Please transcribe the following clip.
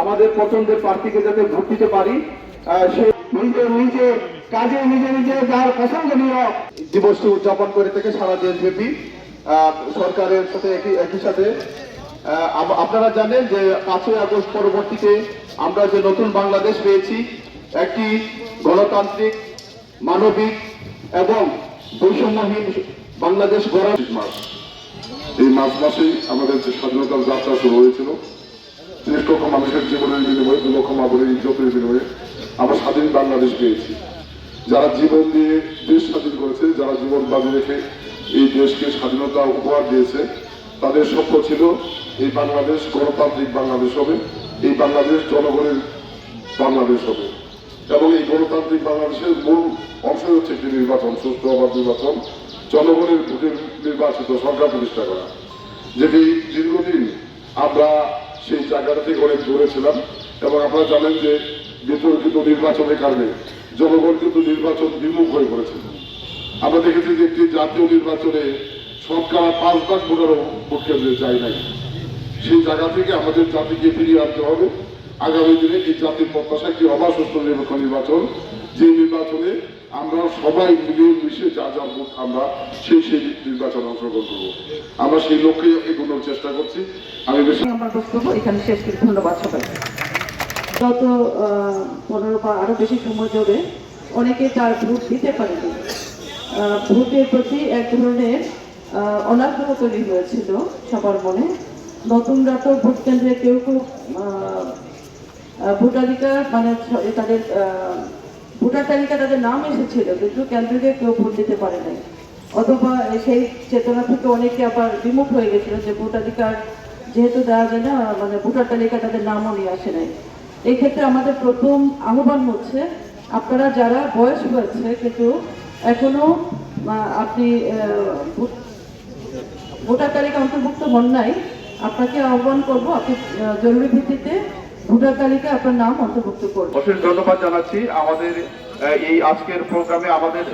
আমাদের পছন্দের প্রার্থীকে যাতে ভোট দিতে পারি নিজে কাজে নিজে নিজে যার পছন্দনীয় দিবসটি উদযাপন করে থেকে সারা দেশব্যাপী। সরকারের সাথে একই একই সাথে। আপনারা জানেন যে পাঁচই আগস্ট পরবর্তীতে আমরা যে নতুন বাংলাদেশ পেয়েছি একটি গণতান্ত্রিক, মানবিক এবং বৈষম্যহীন বাংলাদেশ গড়ার মাস। এই মাস মাসেই আমাদের যে স্বাধীনতার যাত্রা শুরু হয়েছিল ত্রিশ লক্ষ মানুষের জীবনের বিনিময়ে, দু লক্ষ মাবনের ইজ্জতের বিনিময়ে আমরা স্বাধীন বাংলাদেশ পেয়েছি। যারা জীবন দিয়ে দেশ স্বাধীন করেছে, যারা জীবন বাজি রেখে এই দেশকে স্বাধীনতা উপহার দিয়েছে, তাদের স্বপ্ন ছিল এই বাংলাদেশ গণতান্ত্রিক বাংলাদেশ হবে, এই বাংলাদেশ জনগণের বাংলাদেশ হবে। এবং এই গণতান্ত্রিক বাংলাদেশের মূল অংশ হচ্ছে একটি নির্বাচন, সুস্থ অবাধ নির্বাচন, জনগণের ভোটে নির্বাচিত সরকার প্রতিষ্ঠা করা। যেটি দীর্ঘদিন আমরা সেই জায়গাটা থেকে অনেক দূরে ছিলাম এবং আপনারা জানেন যে বিতর্কিত নির্বাচনের কারণে জনগণ কিন্তু নির্বাচন বিমুখ হয়ে পড়েছে। আমরা দেখেছি যে একটি জাতীয় নির্বাচনে সরকার পাঁচ ভাগ ভোটারও ভোট কেন্দ্রে যায় নাই। সেই জায়গা থেকে আমাদের জাতিকে ফিরিয়ে আনতে হবে। আগামী দিনে এই জাতির প্রত্যাশা একটি অবাধ নিরপেক্ষ নির্বাচন? যে নির্বাচনে আমরা সবাই মিলিয়ে মিশে যা যা ভোট আমরা সেই সেই নির্বাচনে অংশগ্রহণ করব। আমরা সেই লক্ষ্যে এগোনোর চেষ্টা করছি। আমি বেশি আমার বক্তব্য এখানে শেষ করি। ধন্যবাদ সবাই গত পনেরো বা আরও বেশি সময় ধরে অনেকে তার ভোট দিতে পারেনি। ভোটের প্রতি এক ধরনের অনাগ্রহ তৈরি হয়েছিল সবার মনে। নতুনরা তো ভোট কেন্দ্রে কেউ কেউ ভোটাধিকার মানে তাদের ভোটার তালিকা তাদের নাম এসেছিল কিন্তু কেন্দ্রকে কেউ ভোট দিতে পারে নাই। অথবা সেই চেতনা থেকে অনেকে আবার বিমুখ হয়ে গেছিল যে ভোটাধিকার যেহেতু দেওয়া যায় না মানে ভোটার তালিকা তাদের নামও নিয়ে আসে নাই। এই ক্ষেত্রে আমাদের প্রথম আহ্বান হচ্ছে আপনারা যারা বয়স হয়েছে কিন্তু এখনও আহ, আপনি ভোটার তালিকা অন্তর্ভুক্ত হন নাই আপনাকে আহ্বান করব আপনি জরুরি ভিত্তিতে ভোটার তালিকায় আপনার নাম অন্তর্ভুক্ত করবেন অশেষ ধন্যবাদ জানাচ্ছি। আমাদের এই আজকের প্রোগ্রামে আমাদের